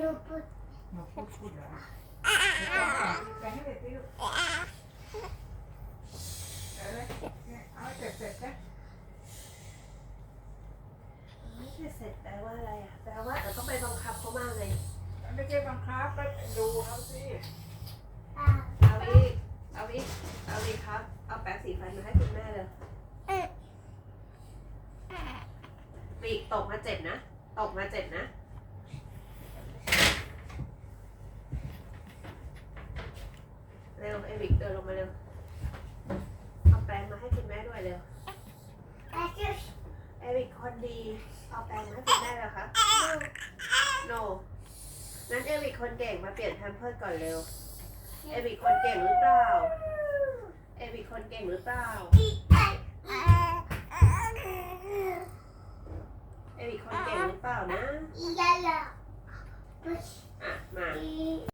ลูกพูดหนูพูดพูดเหรอแกให้เด็กดิลูกเอาเลยเอาเสร็จเสร็จนะไม่ใช่เสร็จแปลว่าอะไรอะแปลว่าเราต้องไปบังคับเขามากเลยไม่ใช่บังคับก็ดูเขาสิอ่าเอาอีกเอาอีกเอาอีกครับ เอาแปรงสีฟันมาให้คุณแม่เลยปีกตกมาเจ็บนะ ตกมาเจ็บนะ เร็วเอวิกเดินลงมาเร็วเอาแปรงมาให้คุณแม่ด้วยเร็วแต่ก็เอวิกคนดีเอาแปรงมาให้คุณแม่แล้วครับโนนั้นเอวิกคนเก่งมาเปลี่ยนแพมเพิร์สก่อนเร็ว เอวิกคนเก่งหรือเปล่า เอวิกคนเก่งหรือเปล่า เอวิกคนเก่งหรือเปล่านะอีกแล้วพูดอะ